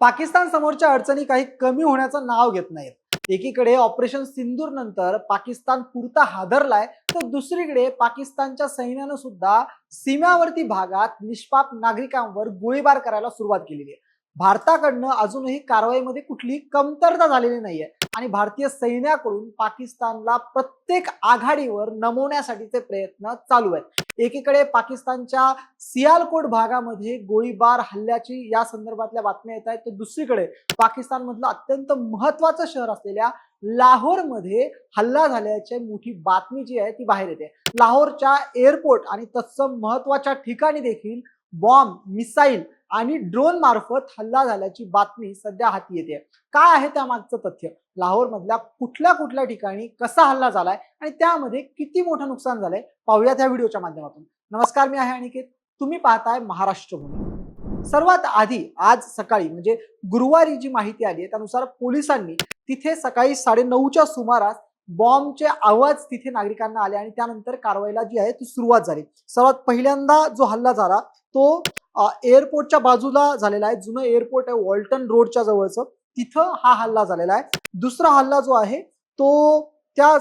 पाकिस्तान समोरच्या अडचणी काही कमी होण्याचं नाव घेत नाहीत. एकीकडे ऑपरेशन सिंदूर नंतर पाकिस्तान पुरता हादरलाय तर दुसरीकडे पाकिस्तानच्या सैन्यानं सुद्धा सीमावर्ती भागात निष्पाप नागरिकांवर गोळीबार करायला सुरुवात केलेली आहे. भारताकडनं अजूनही कारवाईमध्ये कुठली कमतरता झालेली नाहीये. आणि भारतीय सैन्याकडून पाकिस्तानला प्रत्येक आघाडीवर नमवण्यासाठीचे प्रयत्न चालू आहेत. एकीकडे पाकिस्तानच्या सियालकोट भागामध्ये गोळीबार हल्ल्याची या संदर्भातल्या बातम्या येत आहेत. तर दुसरीकडे पाकिस्तानमधलं अत्यंत महत्वाचं शहर असलेल्या लाहोरमध्ये हल्ला झाल्याची मोठी बातमी जी आहे ती बाहेर येते. लाहोरच्या एअरपोर्ट आणि तत्सम महत्त्वाच्या ठिकाणी देखील बॉम्ब मिसाईल आणि ड्रोन मार्फत हल्ला झाल्याची बातमी सध्या हाती येते. काय आहे त्यामागचं तथ्य? लाहोर मधल्या कुठल्या कुठल्या ठिकाणी कसा हल्ला झालाय आणि त्यामध्ये किती मोठं नुकसान झालंय? पाहूया त्या व्हिडिओच्या माध्यमातून. नमस्कार मी आहे अनिकेत. तुम्ही पाहताय महाराष्ट्र भूमी सर्वात आधी आज सकाळी म्हणजे गुरुवारी जी माहिती आली आहे त्यानुसार पोलिसांनी तिथे सकाळी साडे नऊच्या सुमारास बॉम्बचे आवाज तिथे नागरिकांना आले आणि त्यानंतर कारवाईला जी आहे ती सुरुवात झाली. सर्वात पहिल्यांदा जो हल्ला झाला तो एअरपोर्टच्या बाजूला झालेला आहे. जुनं एअरपोर्ट आहे वॉल्टन रोडच्या जवळचं. तिथं हा हल्ला झालेला आहे. दुसरा हल्ला जो आहे तो त्या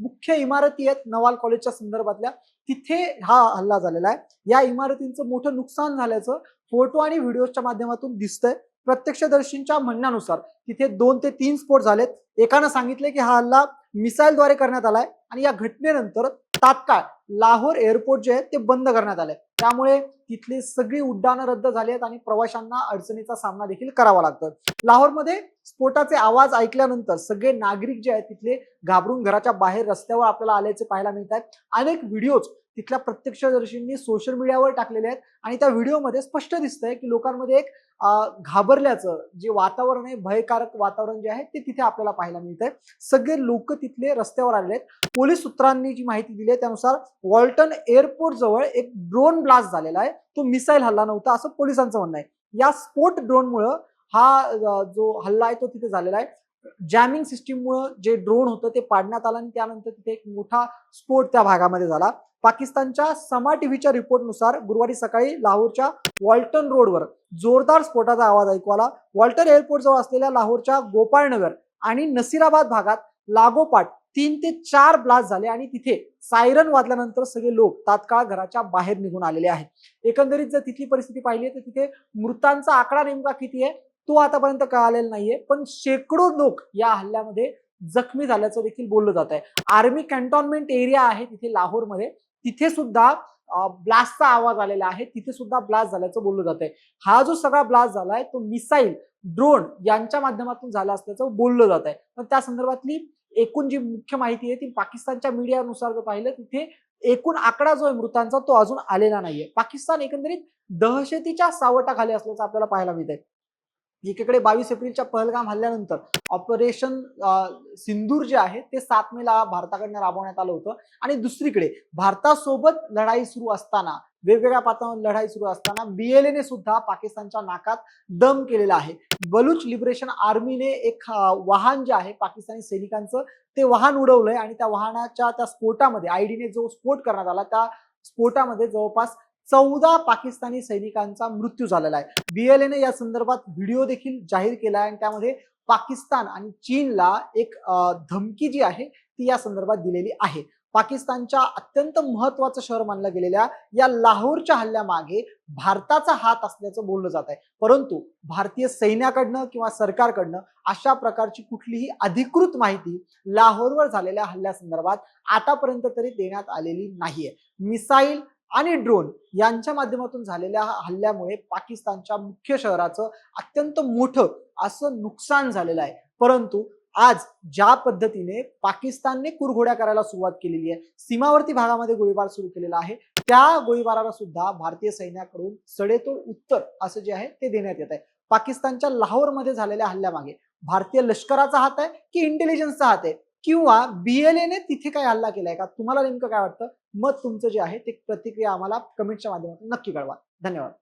मुख्य इमारती आहेत नवाल कॉलेजच्या संदर्भातल्या. तिथे हा हल्ला झालेला आहे. या इमारतींचं मोठं नुकसान झाल्याचं फोटो आणि व्हिडिओच्या माध्यमातून दिसतंय. प्रत्यक्षदर्शींच्या म्हणण्यानुसार तिथे दोन ते तीन स्फोट झालेत. एकानं सांगितले की हा हल्ला मिसाईलद्वारे करण्यात आलाय आणि या घटनेनंतर तात्काळ लाहोर एअरपोर्ट जे आहे ते बंद करण्यात आलंय. त्यामुळे तिथली सगळी उड्डाणं रद्द झाली आहेत आणि प्रवाशांना अडचणीचा सामना देखील करावा लागतो लाहोरमध्ये स्फोटाचे आवाज ऐकल्यानंतर सगळे नागरिक जे आहेत तिथले घाबरून घराच्या बाहेर रस्त्यावर आपल्याला आल्याचे पाहायला मिळत आहेत अनेक व्हिडिओज तिथल्या प्रत्यक्षदर्शींनी सोशल मीडियावर टाकलेले आहेत आणि त्या व्हिडिओमध्ये स्पष्ट दिसतंय की लोकांमध्ये एक घाबरल्याचं जे वातावरण आहे भयकारक वातावरण जे आहे ते तिथे आपल्याला पाहायला मिळतंय. सगळे लोक तिथले रस्त्यावर आलेले आहेत. पोलीस सूत्रांनी जी माहिती दिली आहे त्यानुसार वॉल्टन एअरपोर्ट जवळ एक ड्रोन ब्लास्ट झालेला आहे. तो मिसाईल हल्ला नव्हता असं पोलिसांचं म्हणणं आहे. या स्फोट ड्रोनमुळं हा जो हल्ला आहे तो तिथे झालेला आहे. जॅमिंग सिस्टीममुळं जे ड्रोन होतं ते पाडण्यात आलं आणि त्यानंतर तिथे एक मोठा स्फोट त्या भागामध्ये झाला. पाकिस्तानच्या समा टीव्हीच्या रिपोर्टनुसार गुरुवारी सकाळी लाहोरच्या वॉल्टन रोडवर जोरदार स्फोटाचा आवाज ऐकू आला. वॉल्टन एअरपोर्ट जवळ असलेल्या लाहोरच्या गोपाळनगर आणि नसीराबाद भागात लागोपाठ तीन ते चार ब्लास्ट झाले आणि तिथे सायरन वाजल्यानंतर सगळे लोक तात्काळ घराच्या बाहेर निघून आलेले आहेत. एकंदरीत जर तिथली परिस्थिती पाहिली तर तिथे मृतांचा आकडा नेमका किती आहे? तो आतापर्यंत कळालेला नाहीये. पण शेकडो लोक या हल्ल्यामध्ये जखमी झाल्याचं देखील बोललं जात आहे. आर्मी कॅन्टॉनमेंट एरिया आहे तिथे लाहोरमध्ये. तिथे सुद्धा ब्लास्टचा आवाज आलेला आहे. तिथे सुद्धा ब्लास्ट झाल्याचं बोललं जात आहे. हा जो सगळा ब्लास्ट झालाय तो मिसाईल ड्रोन यांच्या माध्यमातून झाला असल्याचं बोललं जात आहे. पण त्या संदर्भातली एकूण जी मुख्य माहिती आहे ती पाकिस्तानच्या मीडियानुसार जर पाहिलं तिथे एकूण आकडा जो आहे मृतांचा तो अजून आलेला नाहीये. पाकिस्तान एकंदरीत दहशतीच्या सावटाखाली असल्याचं आपल्याला पाहायला मिळत आहे एकीकडे बावीस एप्रिलच्या पहलगाम हल्ल्यानंतर ऑपरेशन सिंदूर जे आहे ते सात मेला भारताकडनं राबवण्यात आलं होतं. आणि दुसरीकडे भारतासोबत लढाई सुरू असताना वेगवेगळ्या पातळीवर लढाई सुरू असताना बीएलएने सुद्धा पाकिस्तानच्या नाकात दम केलेला आहे. बलूच लिबरेशन आर्मीने एक वाहन जे आहे पाकिस्तानी सैनिकांचं ते वाहन उडवलंय. आणि त्या वाहनाच्या त्या स्फोटामध्ये आयडीने जो स्फोट करण्यात आला त्या स्फोटामध्ये जवळपास चौदा पाकिस्तानी सैनिकांचा मृत्यू झालेला आहे. बीएलएने या संदर्भात व्हिडिओ देखील जाहीर केला आहे आणि त्यामध्ये पाकिस्तान आणि चीनला एक धमकी जी आहे ती या संदर्भात दिलेली आहे. पाकिस्तानच्या अत्यंत महत्वाचं शहर मानलं गेलेल्या या लाहोरच्या हल्ल्यामागे भारताचा हात असल्याचं बोललं जात आहे. परंतु भारतीय सैन्याकडनं किंवा सरकारकडनं अशा प्रकारची कुठलीही अधिकृत माहिती लाहोरवर झालेल्या हल्ल्यासंदर्भात आतापर्यंत तरी देण्यात आलेली नाहीये. मिसाईल आणि ड्रोन यांच्या माध्यमातून झालेल्या हल्ल्यामुळे पाकिस्तानच्या मुख्य शहराचं अत्यंत मोठं असं नुकसान झालेलं आहे. परंतु आज ज्या पद्धतीने पाकिस्तानने कुरघोड्या करायला सुरुवात केलेली आहे सीमावर्ती भागामध्ये गोळीबार सुरू केलेला आहे त्या गोळीबाराला सुद्धा भारतीय सैन्याकडून सडेतोड उत्तर असं जे आहे ते देण्यात येत आहे. पाकिस्तानच्या लाहोरमध्ये झालेल्या हल्ल्यामागे भारतीय लष्कराचा हात आहे की इंटेलिजन्सचा हात आहे? किंवा बीएलएने तिथे काय हल्ला केलाय का? तुम्हाला नेमकं काय वाटतं? मत तुमचं जे आहे ते प्रतिक्रिया आम्हाला कमेंटच्या माध्यमातून नक्की कळवा. धन्यवाद.